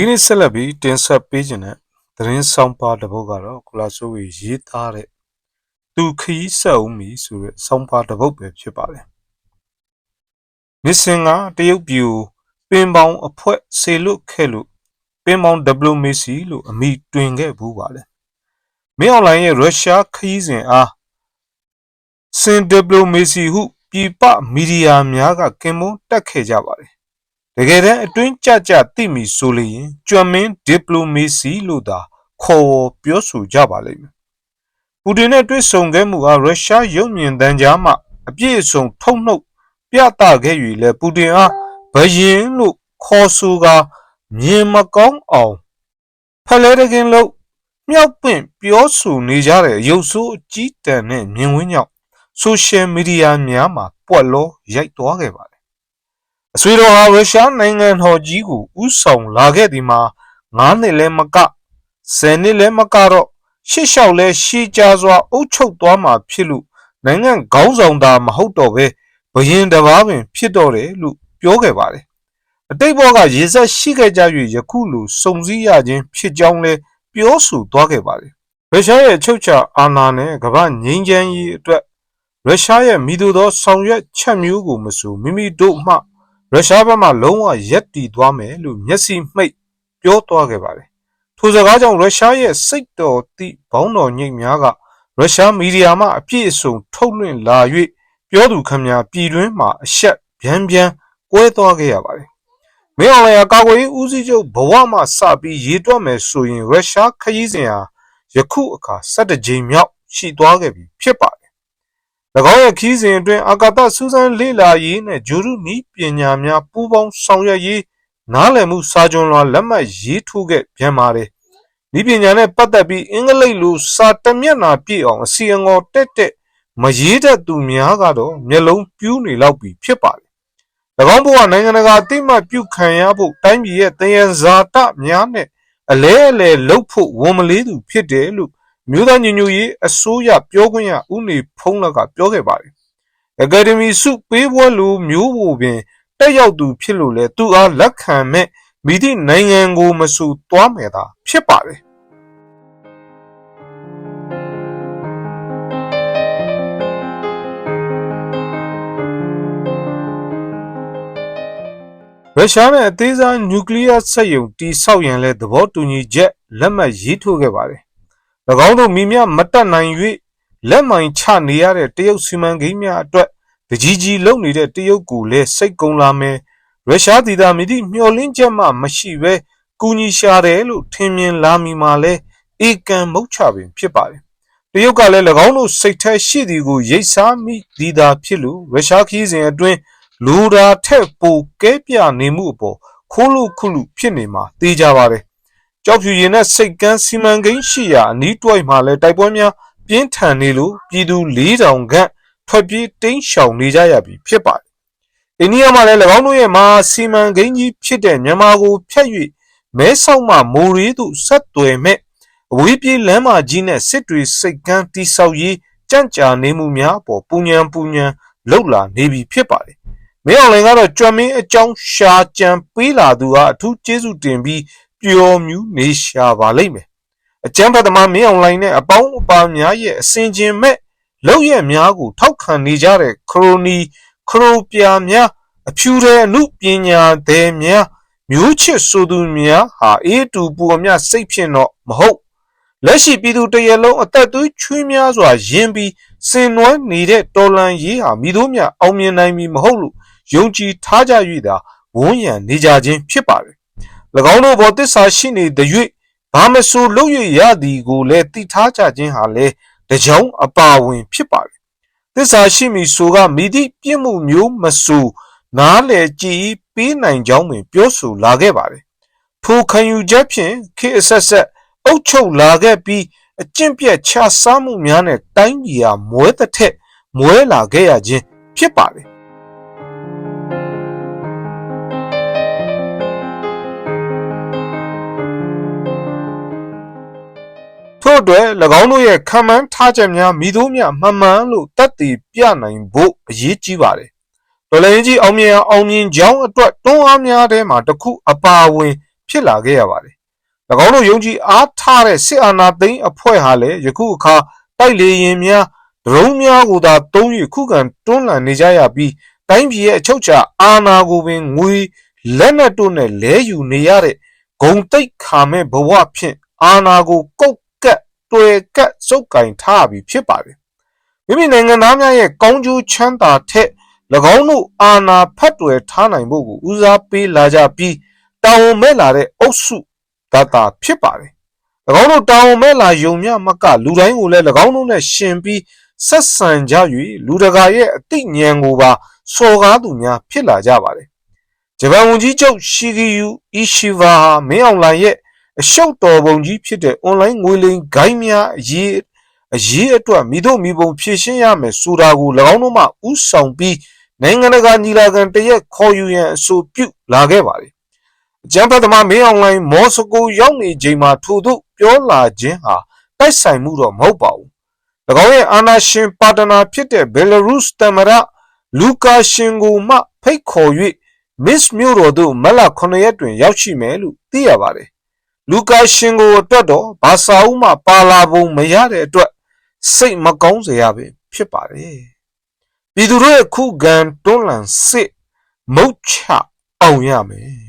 ဒီနေ့ဆက်လက်ပြီးတင်ဆက်ပေးခြင်းတဲ့သတင်းဆောင်ပါတစ်ပုဒ်ကတော့ကုလာဆိုးဝေရေးသားတဲ့သူခီးဆက်ဦးမီဆိုတဲ့ဆောင်ပါတစ်ပုဒ်ပဲဖြစ်ပါတယ်။မစ်စင်ကတရုတ်ပြည်ကိုပင်ပေါင်းအဖွဲဆေလွတ်ခဲ့လို့ပင်ပေါင်းဒပလိုမေစီလို့အမိတွင်ခဲ့ဘူးပါလေ။မင်းအွန်လိုင်းရဲ့ရုရှားခီးစဉ်အားစင်ဒပလိုမေစီဟုပြည်ပမီဒီယာများကကင်မွန်းတက်ခဲ့ကြပါတယ် တကယ်တမ်းအတွင်းကြကြသိမိဆိုလျင်ကြွမ်မင်းဒီပလိုမေစီလို့သာခေါ်ပြောဆိုကြပါလိမ့်မယ်။ပူတင်နဲ့တွေ့ဆုံခဲ့မှုဟာရုရှားရုပ်မြင်သံကြားမှအပြည့်အစုံထုတ်နှုတ်ပြသခဲ့၍လဲပူတင်အားဘယင်လို့ခေါ်ဆိုကာမြင်မကောင်းအောင်ဖလဲတကင်းလို့မြောက်ပင့်ပြောဆိုနေကြတဲ့ရုပ်ဆိုးအကြီးတန်းနဲ့မြင်ဝင်းကြောင့်ဆိုရှယ်မီဒီယာများမှာပွက်လောရိုက်သွားခဲ့ပါတယ် အဆွေတော်ဟာရုရှားနိုင်ငံတော်ကြီးကိုဥဆောင်လာခဲ့ဒီမှာ9နှစ်လဲမက10နှစ်လဲမကတော့ရှစ်လျှောက်လဲရှည်ကြစွာအုပ်ချုပ်သွားမှာဖြစ်လို့နိုင်ငံခေါင်းဆောင်သာမဟုတ်တော့ပဲဘရင်တပားပင် ဖြစ်တော့တယ်လို့ပြောခဲ့ပါတယ်အတိတ်ဘောကရေဆက်ရှိခဲ့ကြ၍ယခုလိုစုံစည်းရခြင်းဖြစ်ကြောင်းလဲပြောဆိုသွားခဲ့ပါတယ်ရုရှားရဲ့ချုပ်ချအာဏာနဲ့ကမ္ဘာငြိမ်းချမ်းရေးအတွက်ရုရှားရဲ့မိသူသောဆောင်ရွက်ချက်မျိုးကိုမဆိုမိမိတို့မှ ရုရှားဘက်မှလုံးဝရက်တီသွားမယ်လို့မျက်စိမှိတ်ပြောသွားခဲ့ပါတယ်။ထိုစကားကြောင့်ရုရှားရဲ့စိတ်တော်သည့်ဘောင်းတော်ညိတ်များကရုရှားမီဒီယာမှအပြည့်အစုံထုတ်လွှင့်လာ၍ပြောသူခမများပြည်တွင်းမှာအဆက်ဗျမ်းဗျမ်းကွဲသွားခဲ့ရပါတယ်။မင်းအောင်လှိုင်ကာကွယ်ရေးဦးစီးချုပ်ဘဝမှစပြီးရေးတွက်မယ်ဆိုရင်ရုရှားခရီးစဉ်ဟာယခုအခါ၁၇ကြိမ်မြောက်ရှိသွားခဲ့ပြီဖြစ်ပါတယ်၎ င်းရဲ့ခီးစဉ်အတွင်းအာကာသစူးစမ်းလေ့လာရေးနဲ့ဂျိုရုနီးပညာများပူးပေါင်းဆောင်ရွက်ရေးနားလည်မှုစာချွန်လွှာလက်မှတ်ရေးထိုးခဲ့ပြန်ပါတယ်။ဒီပညာနဲ့ပတ်သက်ပြီးအင်္ဂလိပ်လိုစာတမျက်နှာပြည့်အောင်အစီအငေါ်တက်တက်မရေးတတ်သူများကတော့မျက်လုံးပြူးနေလောက်ပြီဖြစ်ပါတယ်။၎င်းဘဝနိုင်ငံတကာအသိမှတ်ပြုခံရဖို့တိုင်းပြည်ရဲ့တယံဇာတများနဲ့အလဲအလဲလှုပ်ဖို့ဝန်မလေးသူဖြစ်တယ်လို့ မြို့သားညီညွတ်ရေးအစိုးရပြောခွင့်ရဦးနေဖုံးလကပြောခဲ့ပါတယ်။အကယ်ဒမီစုပေးပွဲလိုမျိုးကိုပင်တက်ရောက်သူဖြစ်လို့လဲသူအားလက်ခံမဲ့မိသည့်နိုင်ငံကိုမဆူသွားမယ်သာဖြစ်ပါတယ်ရုရှားနဲ့အသေးစားနျူကလ িয়ার စက်ရုံတိဆောက်ရန်လဲသဘောတူညီချက်လက်မှတ်ရေးထိုးခဲ့ပါတယ်၎ င်းတို့မိမြမတက်နိုင်၍လက်မိုင်ချနေရတဲ့တရုတ်စီမံကိန်းများအတွက်တကြီးကြီးလုံနေတဲ့တရုတ်ကိုလည်းစိတ်ကုံလာမယ်ရုရှားပြည်သားမိသည့်မျှော်လင့်ချက်မှမရှိဘဲကူညီရှာတယ်လို့ထင်မြင်လာမိမှလည်းဧကံမုတ်ချပင်ဖြစ်ပါတယ်တရုတ်ကလည်း၎င်းတို့စိတ်ထဲရှိသည်ကိုရိတ်စားမိသည်သာဖြစ်လို့ရုရှားခီးစဉ်အတွင်းလူဒါထက်ပိုကဲပြနေမှုအပေါ်ခိုးလို့ခုလူဖြစ်နေမှာသိကြပါတယ် ကြောက်ဖြူရင်နဲ့စိတ်ကန်းစီမံကိန်းရှိရာအနီးတွိုက်မှာလည်းတိုက်ပွဲများပြင်းထန်နေလို့ပြည်သူ4000ခန့်ထွက်ပြေးတိမ်းရှောင်နေကြရပြီဖြစ်ပါတယ်။အိန္ဒိယမှာလည်း၎င်းတို့ရဲ့မဟာစီမံကိန်းကြီးဖြစ်တဲ့မြန်မာကိုဖျက်၍မဲဆောက်မှမိုရီသို့ဆက်သွယ်မဲ့အဝေးပြေးလမ်းမကြီးနဲ့စစ်တွေစိတ်ကန်းတိဆောက်ရေးကြံ့ကြာနေမှုများအပေါ်ပူညံပူညံလှုပ်လာနေပြီဖြစ်ပါတယ်။မင်းအောင်လှိုင်ကတော့ကြွမင်းအကြောင်းရှာကြံပေးလာသူဟာအထူးကျေးဇူးတင်ပြီး ပျော်မြူးနေရှာပါလိမ့်မယ်အကျန်းဖတ်သမားမင်းအောင်လှိုင်နဲ့အပေါင်းအပါများရဲ့အစင်ကျင်မဲ့လောက်ရများကိုထောက်ခံနေကြတဲ့ခရိုနီခရိုပြာများအဖြူတဲ့အမှုပညာသည်များမျိုးချစ်ဆိုသူများဟာအေးတူပူအမြစိတ်ဖြင့်တော့မဟုတ်လက်ရှိပြည်သူတရလုံးအသက်သွေးချွေးများစွာယင်းပြီးစင်နွမ်းနေတဲ့တော်လန်ရေးဟာမိတို့မြအောင်မြင်နိုင်ပြီမဟုတ်လို့ယုံကြည်ထားကြ၍သာဝန်းရံနေကြခြင်းဖြစ်ပါတယ်၎ င်းတို့ဘောတစ္ဆာရှိနေတဲ့၍ဘာမဆိုလုပ်ရရသည်ကိုလည်းသိထားကြခြင်းဟာလည်းတကြောင်အပါဝင်ဖြစ်ပါတယ်သစ္စာရှိမည်ဆိုကမိသည့်ပြစ်မှုမျိုးမဆိုနားလေကြည်ပေးနိုင်ကြောင်းပင်ပြောဆိုလာခဲ့ပါတယ်ထိုခံယူချက်ဖြင့်ခေအဆက်ဆက်အုပ်ချုပ်လာခဲ့ပြီးအကျင့်ပြတ်ခြားစားမှုများနဲ့တိုင်းပြည်ဟာမွဲတစ်ထက်မွဲလာခဲ့ရခြင်းဖြစ်ပါ တယ်ထို့အတွက်၎င်းတို့ရဲ့ခံမှန်းထားချက်များမိတို့မြမှန်မှန်လို့တတ်တည်ပြနိုင်ဖို့အရေးကြီးပါတယ်။ဒေါ်လာကြီးအောင်မြင်အောင်မြင်ကြောင်းအတွက်တွန်းအားများထဲမှာတစ်ခုအပါဝင် ဖြစ်လာခဲ့ရပါတယ်။၎င်းတို့ယုံကြည်အားထားတဲ့စစ်အာဏာသိမ်းအဖွဲ့ဟာလည်းယခုအခါတိုက်လေရင်များဒရုန်းများကိုသာတုံး၍ခုခံတွန်းလှန်နေကြရပြီးတိုင်းပြည်ရဲ့အချုပ်အခြာအာဏာကိုပင်ငွေလက်နက်တို့နဲ့လဲယူနေရတဲ့ဂုံတိတ်ခါမဲ့ဘဝဖြင့်အာဏာကိုကုတ်ကက် တွေ့ကက်စုပ်ကင်ထားပြီးဖြစ်ပါတယ်မိမိနိုင်ငံသားများရဲ့ကောင်းကျိုးချမ်းသာထက်၎င်းတို့အာဏာဖတ်တွယ်ထားနိုင်ဖို့ကိုဦးစားပေးလာကြပြီးတာဝန်မဲ့လာတဲ့အုပ်စုတတာဖြစ်ပါတယ်၎င်းတို့တာဝန်မဲ့လာယုံမြမကလူတိုင်းကိုလည်း၎င်းတို့နဲ့ရှင်ပြီးဆက်ဆံကြ၍လူတကာရဲ့အသိဉာဏ်ကိုပါစော်ကားသူများဖြစ်လာကြပါတယ်ဂျပန်ဝန်ကြီးချုပ်ရှီဂီယူအီရှီဗာဟာမင်းအောင်လှိုင်ရဲ့ အရှုပ်တော်ပုံကြီးဖြစ်တဲ့ online ငွေလိမ်ဂိုင်းများအရေးအရေးအတွက်မိတို့မိဘုံဖြည့်ရှင်းရမယ်ဆိုတာကို၎င်းတို့မှဥဆောင်ပြီးနိုင်ငံတကာညီလာခံတရက်ခေါ်ယူရန်အဆိုပြုလာခဲ့ပါတယ်အကြံဖတ်သမားမင်းအောင်လှိုင်မော်စကိုရောက်နေချိန်မှာထို့သို့ပြောလာခြင်းဟာတိုက်ဆိုင်မှုတော့မဟုတ်ပါဘူး၎င်းရဲ့အာဏာရှင်ပါတနာဖြစ်တဲ့ဘယ်လာရုစ်သမ္မတလူကာရှင်ကိုမှဖိတ်ခေါ်၍ Miss မြို့တော်သို့မလ9ရက်တွင်ရောက်ရှိမယ်လို့သိရပါတယ်။ လူကာရှင်ကိုအတွက်တော့ဘာစာအုပ်မှပါလာပုံမရတဲ့အတွက်စိတ်မကောင်းစရာပဲဖြစ်ပါတယ်။ပြည်သူတို့ရဲ့ခုခံတွန်းလှန်စစ်မုတ်ချအောင်ရမယ်